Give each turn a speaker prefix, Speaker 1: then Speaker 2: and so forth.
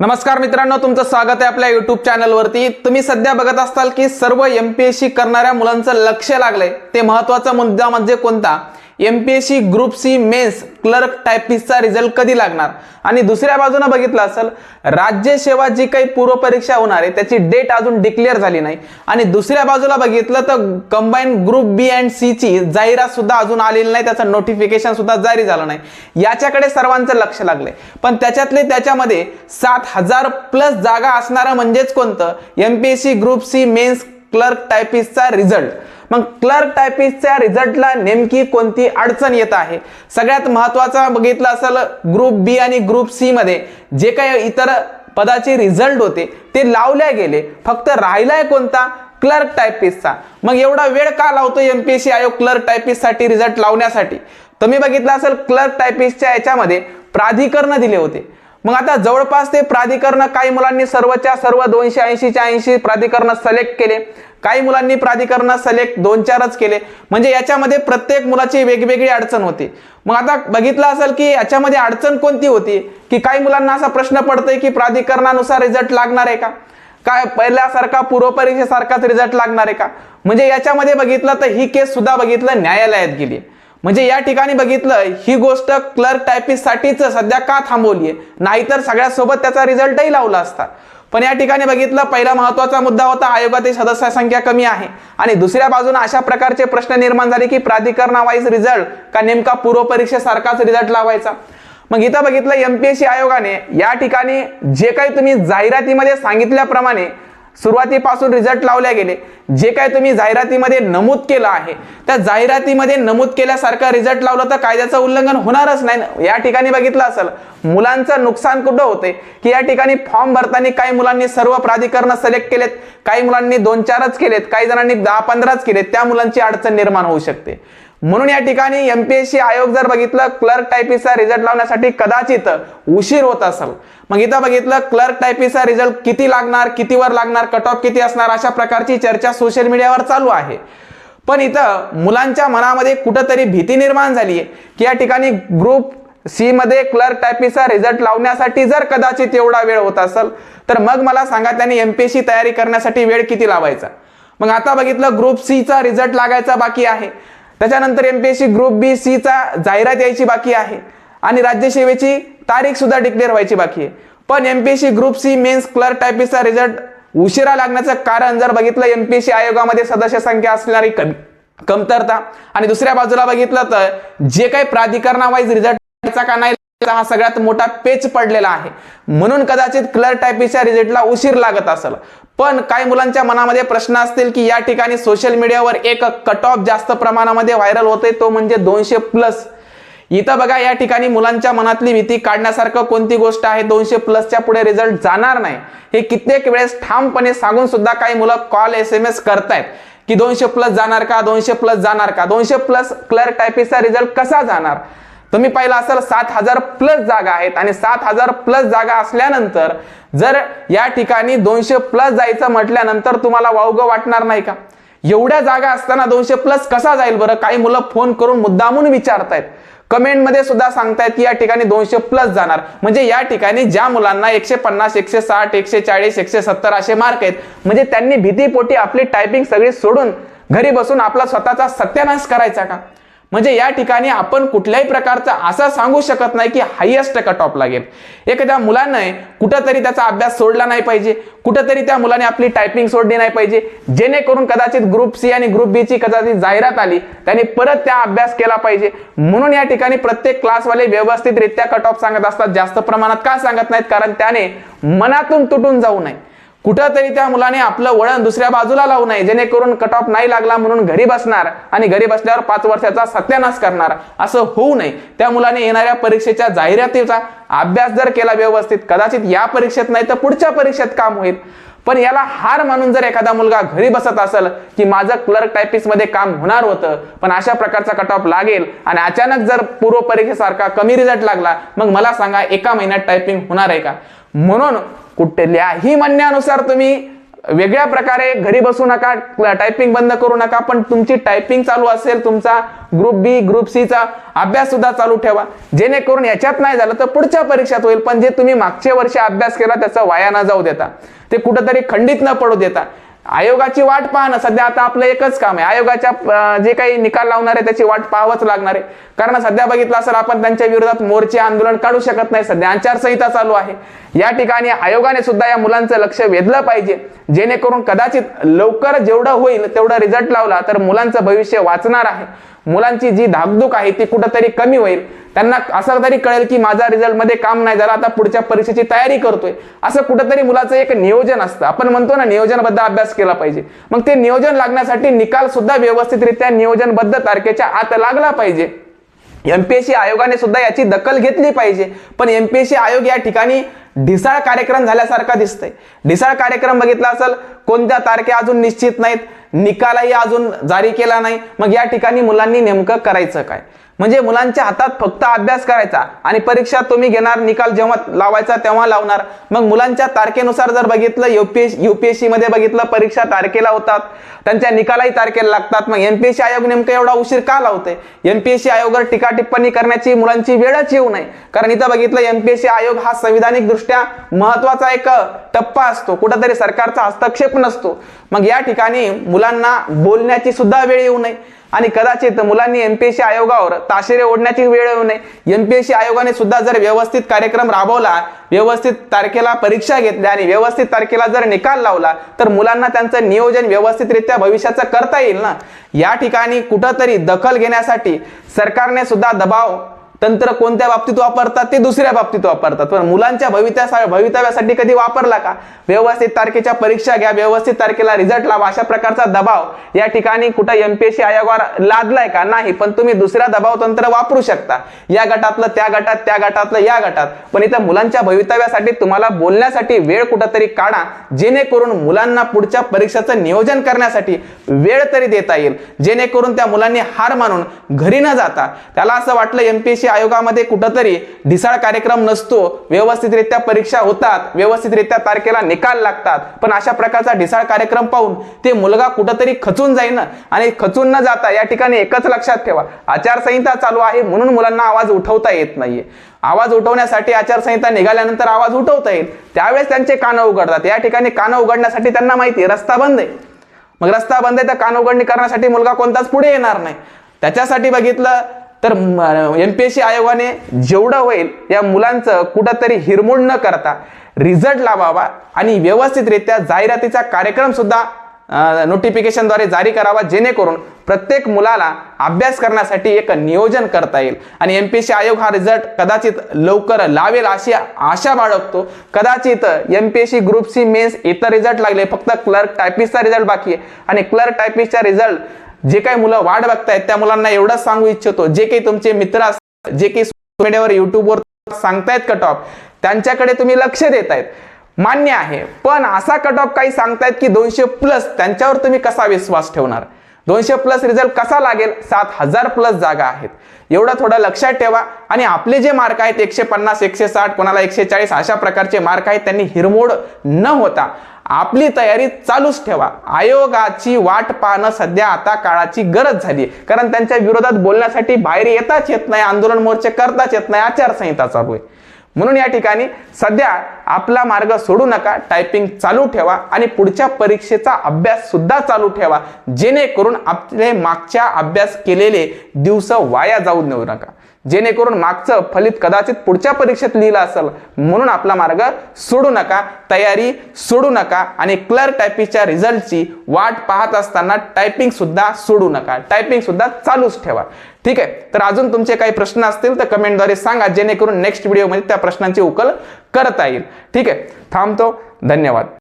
Speaker 1: नमस्कार मित्रांनो तुमचं स्वागत आहे आपल्या युट्यूब चॅनलवरती तुम्ही सध्या बघत असाल की सर्व एम पी एस सी करणाऱ्या मुलांचं लक्ष लागलंय. ते महत्त्वाचा मुद्दा म्हणजे कोणता? M P S C group C mains clerk टायपिस्टचा result कधी लागणार? आणि दुसऱ्या बाजूनं बघितलं असेल राज्य सेवा जी काही पूर्वपरीक्षा होणार आहे त्याची डेट अजून डिक्लेअर झाली नाही. आणि दुसऱ्या बाजूला बघितलं तर combine group B and C ची जाहिरात सुद्धा अजून आलेली नाही त्याचं नोटिफिकेशन सुद्धा जारी झालं नाही. याच्याकडे सर्वांचं लक्ष लागलंय. पण त्याच्यातले त्याच्यामध्ये सात हजार प्लस जागा असणारं म्हणजेच कोणतं? M P S C group C mains clerk टायपिस्टचा result मग क्लर्क टायपिस्टच्या रिझल्टला नेमकी कोणती अडचण येत आहे? सगळ्यात महत्त्वाचा बघितलं असेल ग्रुप बी आणि ग्रुप सी मध्ये जे काही इतर पदाचे रिझल्ट होते ते लावले गेले. फक्त राहिलाय कोणता? क्लर्क टायपिस्टचा. मग एवढा वेळ का लावतो एमपीएससी आयोग क्लर्क टायपिस्टसाठी रिझल्ट लावण्यासाठी? तुम्ही बघितलं असेल क्लर्क टायपिस्टच्या याच्यामध्ये प्राधिकरण दिले होते. मग आता जवळपास ते प्राधिकरण काही मुलांनी सर्वच्या सर्व दोनशे ऐंशीच्या ऐंशी प्राधिकरण सिलेक्ट केले. काही मुलांनी प्राधिकरण सिलेक्ट दोन चारच केले. म्हणजे याच्यामध्ये प्रत्येक मुलाची वेगवेगळी अडचण होती. मग आता बघितलं असेल की याच्यामध्ये अडचण कोणती होती? की काही मुलांना असा प्रश्न पडतोय की प्राधिकरणानुसार रिझल्ट लागणार आहे का? काय पहिल्यासारखा पूर्वपरीक्षेसारखाच रिझल्ट लागणार आहे का? म्हणजे याच्यामध्ये बघितलं तर ही केस सुद्धा बघितलं न्यायालयात गेली. म्हणजे या ठिकाणी बघितलं ही गोष्ट क्लर्क टायपिस्टसाठीच सध्या का थांबवली आहे नाहीतर सगळ्यासोबत त्याचा रिझल्टही लावला असता. पण या ठिकाणी बघितलं पहिला महत्त्वाचा मुद्दा होता आयोगातील सदस्य संख्या कमी आहे. आणि दुसऱ्या बाजूने अशा प्रकारचे प्रश्न निर्माण झाले की प्राधिकरणावाईज रिझल्ट का नेमका पूर्व परीक्षेसारखाच रिझल्ट लावायचा? मग इथं बघितलं एमपीएससी आयोगाने या ठिकाणी जे काही तुम्ही जाहिरातीमध्ये सांगितल्याप्रमाणे सुरुवातीपासून रिझल्ट लावले गेले. जे काय तुम्ही जाहिरातीमध्ये नमूद केलं आहे त्या जाहिरातीमध्ये नमूद केल्यासारखा रिझल्ट लावलं तर कायद्याचं उल्लंघन होणारच नाही. या ठिकाणी बघितलं असेल मुलांचं नुकसान कुठं होते की या ठिकाणी फॉर्म भरताना काही मुलांनी सर्व प्राधिकरण सिलेक्ट केलेत काही मुलांनी दोन चारच केलेत काही जणांनी दहा पंधराच केलेत त्या मुलांची अडचण निर्माण होऊ शकते. म्हणून या ठिकाणी एमपीएससी आयोग जर बघितलं क्लर्क टायपीचा रिझल्ट लावण्यासाठी कदाचित उशीर होत असेल. मग इथं बघितलं क्लर्क टायपीचा रिझल्ट किती लागणार कितीवर लागणार कट ऑफ किती असणार अशा प्रकारची चर्चा सोशल मीडियावर चालू आहे. पण इथं मुलांच्या मनामध्ये कुठंतरी भीती निर्माण झाली आहे की या ठिकाणी ग्रुप सी मध्ये क्लर्क टायपीचा रिझल्ट लावण्यासाठी जर कदाचित एवढा वेळ होत असेल तर मग मला सांगा त्यांनी एमपीएससी तयारी करण्यासाठी वेळ किती लावायचा? मग आता बघितलं ग्रुप सीचा रिझल्ट लागायचा बाकी आहे. त्याच्यानंतर एमपीएससी ग्रुप बी सी चा जाहिरात यायची बाकी आहे. आणि राज्यसेवेची तारीख सुद्धा डिक्लेअर व्हायची बाकी आहे. पण MPSC group C mains clerk टायपिस्टचा result उशिरा लागण्याचं कारण जर बघितलं एमपीएससी आयोगामध्ये सदस्य संख्या असणारी कमी कमतरता. आणि दुसऱ्या बाजूला बघितलं तर जे काही प्राधिकरणावाईज रिझल्ट का नाही हा सगळ्यात मोठा पेच पडलेला आहे. म्हणून कदाचित क्लर्क टायपीच्या रिझल्टला उशीर लागत असेल. पण काही मुलांच्या मनामध्ये प्रश्न असतील की या ठिकाणी सोशल मीडियावर एक कट ऑफ जास्त प्रमाणामध्ये व्हायरल होते तो म्हणजे दोनशे प्लस इथं बघा या ठिकाणी मुलांच्या मनातली भीती काढण्यासारखं कोणती गोष्ट आहे? दोनशे प्लसच्या पुढे रिझल्ट जाणार नाही. हे कित्येक वेळेस ठामपणे सांगून सुद्धा काही मुलं कॉल एस एम एस करतायत. की दोनशे प्लस जाणार का? दोनशे प्लस जाणार का? दोनशे प्लस क्लर्क टायपीचा रिझल्ट कसा जाणार? तुम्ही पाहिलं असेल सात हजार प्लस जागा आहेत. आणि सात हजार प्लस जागा असल्यानंतर जर या ठिकाणी दोनशे प्लस जायचं म्हटल्यानंतर तुम्हाला वावगं वाटणार नाही का? एवढ्या जागा असताना दोनशे प्लस कसा जाईल बरं? काही मुलं फोन करून मुद्दामून विचारतायत. कमेंटमध्ये सुद्धा सांगतायत की या ठिकाणी दोनशे प्लस जाणार. म्हणजे या ठिकाणी ज्या मुलांना एकशे पन्नास एकशे साठ एकशे चाळीस एकशे सत्तर असे मार्क आहेत म्हणजे त्यांनी भीतीपोटी आपली टायपिंग सगळी सोडून घरी बसून आपला स्वतःचा सत्यानाश करायचा का? म्हणजे या ठिकाणी आपण कुठल्याही प्रकारचा असा सांगू शकत नाही की हायएस्ट कट ऑफ लागेल एखाद्या मुलांना कुठंतरी त्याचा अभ्यास सोडला नाही पाहिजे कुठंतरी त्या मुलाने आपली टायपिंग सोडली नाही पाहिजे जेणेकरून कदाचित ग्रुप सी आणि ग्रुप बी ची कदाचित जाहिरात आली त्याने परत त्या अभ्यास केला पाहिजे. म्हणून या ठिकाणी प्रत्येक क्लासवाले व्यवस्थितरित्या कट ऑफ सांगत असतात जास्त प्रमाणात का सांगत नाहीत? कारण त्याने मनातून तुटून जाऊ नये. कुठंतरी त्या मुलाने आपलं वळण दुसऱ्या बाजूला लावू नये जेणेकरून कट ऑफ नाही लागला म्हणून घरी बसणार आणि घरी बसल्यावर पाच वर्षाचा सत्यानाश करणार. असं होऊ नये. त्या मुलाने येणाऱ्या परीक्षेच्या जाहिरातीचा अभ्यास जर केला व्यवस्थित कदाचित या परीक्षेत नाही तर पुढच्या परीक्षेत काम होईल. पण याला हार मानून जर एखादा मुलगा घरी बसत असेल की माझं क्लर्क टायपिस्टमध्ये काम होणार होतं पण अशा प्रकारचा कट ऑफ लागेल आणि अचानक जर पूर्व परीक्षेसारखा कमी रिझल्ट लागला मग मला सांगा एका महिन्यात टायपिंग होणार आहे का? म्हणून कुठल्याही म्हणण्यानुसार तुम्ही वेगळ्या प्रकारे घरी बसू नका टायपिंग बंद करू नका पण तुमची टायपिंग चालू असेल तुमचा ग्रुप बी ग्रुप सीचा अभ्यास सुद्धा चालू ठेवा. जेणेकरून याच्यात नाही झालं तर पुढच्या परीक्षात होईल पण जे तुम्ही मागच्या वर्षी अभ्यास केला त्याचा वाया न जाऊ देता. ते कुठंतरी खंडित न पडू देता. आयोगाची वाट पाहणं सध्या आता आपलं एकच काम आहे. आयोगाच्या जे काही निकाल लावणार आहे त्याची वाट पाहावंच लागणार आहे. कारण सध्या बघितलं असेल आपण त्यांच्या विरोधात मोर्चे आंदोलन काढू शकत नाही. सध्या आचारसंहिता चालू आहे. या ठिकाणी आयोगाने सुद्धा या मुलांचं लक्ष वेधलं पाहिजे. जेणेकरून कदाचित लवकर जेवढं होईल तेवढं रिझल्ट लावला तर मुलांचं भविष्य वाचणार आहे. मुलांची जी धाकधूक आहे ती कुठंतरी कमी होईल. त्यांना असं तरी कळेल की माझा रिझल्टमध्ये काम नाही झाला आता पुढच्या परीक्षेची तयारी करतोय. असं कुठंतरी मुलाचं एक नियोजन असतं. आपण म्हणतो ना नियोजनबद्ध अभ्यास केला पाहिजे. मग ते नियोजन लागण्यासाठी निकाल सुद्धा व्यवस्थितरित्या नियोजनबद्ध तारखेच्या आत लागला पाहिजे. एमपीएससी आयोगाने सुद्धा याची दखल घेतली पाहिजे. पण एमपीएससी आयोग या ठिकाणी ढिसाळ कार्यक्रम झाल्यासारखा दिसतंय. ढिसाळ कार्यक्रम बघितला असेल कोणत्या तारखे अजून निश्चित नाहीत निकालही अजून जारी केला नाही. मग या ठिकाणी मुलांनी नेमकं करायचं काय? म्हणजे मुलांच्या हातात फक्त अभ्यास करायचा आणि परीक्षा तुम्ही घेणार निकाल जेव्हा लावायचा तेव्हा लावणार. मग मुलांच्या तारखेनुसार जर बघितलं युपीएस युपीएससी मध्ये बघितलं परीक्षा तारखेला होतात. त्यांच्या निकालाही तारखेला लागतात. मग एमपीएससी आयोग नेमकं एवढा उशीर का लावते एमपीएससी आयोगावर टीका टिप्पणी करण्याची मुलांची वेळच येऊ नये. कारण इथं बघितलं एमपीएससी आयोग हा संविधानिक दृष्ट्या महत्त्वाचा एक टप्पा असतो. कुठंतरी सरकारचा हस्तक्षेप नसतो. मग या ठिकाणी मुलांना बोलण्याची सुद्धा वेळ येऊ नये. आणि कदाचित मुलांनी एमपीएससी आयोगावर ताशेरे ओढण्याची वेळ येऊ नये. एमपीएससी आयोगाने सुद्धा जर व्यवस्थित कार्यक्रम राबवला व्यवस्थित तारखेला परीक्षा घेतल्या आणि व्यवस्थित तारखेला जर निकाल लावला तर मुलांना त्यांचं नियोजन व्यवस्थितरित्या भविष्याचं करता येईल ना? या ठिकाणी कुठंतरी दखल घेण्यासाठी सरकारने सुद्धा दबाव तंत्र कोणत्या बाबतीत वापरतात ते दुसऱ्या बाबतीत वापरतात. पण मुलांच्या भवित्या भवितव्यासाठी कधी वापरला का? व्यवस्थित तारखेच्या परीक्षा घ्या व्यवस्थित तारखेला रिझल्ट लावा अशा प्रकारचा दबाव या ठिकाणी कुठं एमपीएससी आयोगावर लादलाय का? नाही पण तुम्ही दुसऱ्या दबाव तंत्र वापरू शकता. या गटातलं त्या गटात त्या गटातलं या गटात. पण इथं मुलांच्या भवितव्यासाठी तुम्हाला बोलण्यासाठी वेळ कुठंतरी काढा जेणेकरून मुलांना पुढच्या परीक्षेचं नियोजन करण्यासाठी वेळ तरी देता येईल. जेणेकरून त्या मुलांनी हार मानून घरी न जाता त्याला असं वाटलं एमपीएससी आयोगामध्ये कुठंतरी ढिसाळ कार्यक्रम नसतो व्यवस्थितरित्या परीक्षा होतात व्यवस्थितरित्या तारखेला निकाल लागतात. पण अशा प्रकारचा ढिसाळ कार्यक्रम पाहून ते मुलगा कुठंतरी खचून जाईन आणि खचून न जाता या ठिकाणी एकच लक्षात ठेवा आचारसंहिता चालू आहे म्हणून मुलांना आवाज उठवता येत नाहीये. आवाज उठवण्यासाठी आचारसंहिता निघाल्यानंतर आवाज उठवता येईल. त्यावेळेस त्यांचे कानं उघडतात. या ठिकाणी कानं उघडण्यासाठी त्यांना माहिती आहे रस्ता बंद आहे. मग रस्ता बंद आहे तर कान उघडणी करण्यासाठी मुलगा कोणताच पुढे येणार नाही. त्याच्यासाठी बघितलं तर एम पी ए सी आयोगाने जेवढं होईल या मुलांचं कुठंतरी हिरमोड न करता रिझल्ट लावावा आणि व्यवस्थितरित्या जाहिरातीचा कार्यक्रम सुद्धा नोटिफिकेशनद्वारे जारी करावा जेणेकरून प्रत्येक मुलाला अभ्यास करण्यासाठी एक नियोजन करता येईल. आणि एम पी एस सी आयोग हा रिझल्ट कदाचित लवकर लावेल अशी आशा बाळगतो. कदाचित M P group C mains इतर रिझल्ट लागले फक्त क्लर्क टायपिस्टचा रिझल्ट बाकी आहे. आणि क्लर्क टायपिस्टचा रिझल्ट जे काही मुलं वाट बघतायत त्या मुलांना एवढंच सांगू इच्छितो. जे काही तुमचे मित्र असतात जे काही सोशल मीडियावर युट्यूबवर सांगतायत कट ऑफ त्यांच्याकडे तुम्ही लक्ष देतायत. मान्य आहे. पण असा कट ऑफ काही सांगतायत की दोनशे प्लस त्यांच्यावर तुम्ही कसा विश्वास ठेवणार? दोनशे प्लस रिझल्ट कसा लागेल? सात हजार प्लस जागा आहेत. एवढं थोडं लक्षात ठेवा. आणि आपले जे मार्क आहेत एकशे पन्नास एकशे साठ कोणाला एकशे चाळीस अशा प्रकारचे मार्क आहेत त्यांनी हिरमोड न होता आपली तयारी चालूच ठेवा. आयोगाची वाट पाहणं सध्या आता काळाची गरज झाली कारण त्यांच्या विरोधात बोलण्यासाठी बाहेर येताच येत नाही आंदोलन मोर्चे करताच येत नाही आचारसंहिता चालू आहे. म्हणून या ठिकाणी सध्या आपला मार्ग सोडू नका टायपिंग चालू ठेवा आणि पुढच्या परीक्षेचा अभ्यास सुद्धा चालू ठेवा. जेणेकरून आपले मागच्या अभ्यास केलेले दिवस वाया जाऊ देऊ नका. जेणेकरून मागचं फलित कदाचित पुढच्या परीक्षेत लिहिलं असेल. म्हणून आपला मार्ग सोडू नका तयारी सोडू नका आणि क्लर्क टायपिंगच्या रिझल्टची वाट पाहत असताना टायपिंग सुद्धा सोडू नका. टायपिंग सुद्धा चालूच ठेवा. ठीक आहे? तर अजून तुमचे काही प्रश्न असतील तर कमेंटद्वारे सांगा जेणेकरून नेक्स्ट व्हिडिओमध्ये त्या प्रश्नांची उकल करता येईल. ठीक आहे? थांबतो. धन्यवाद.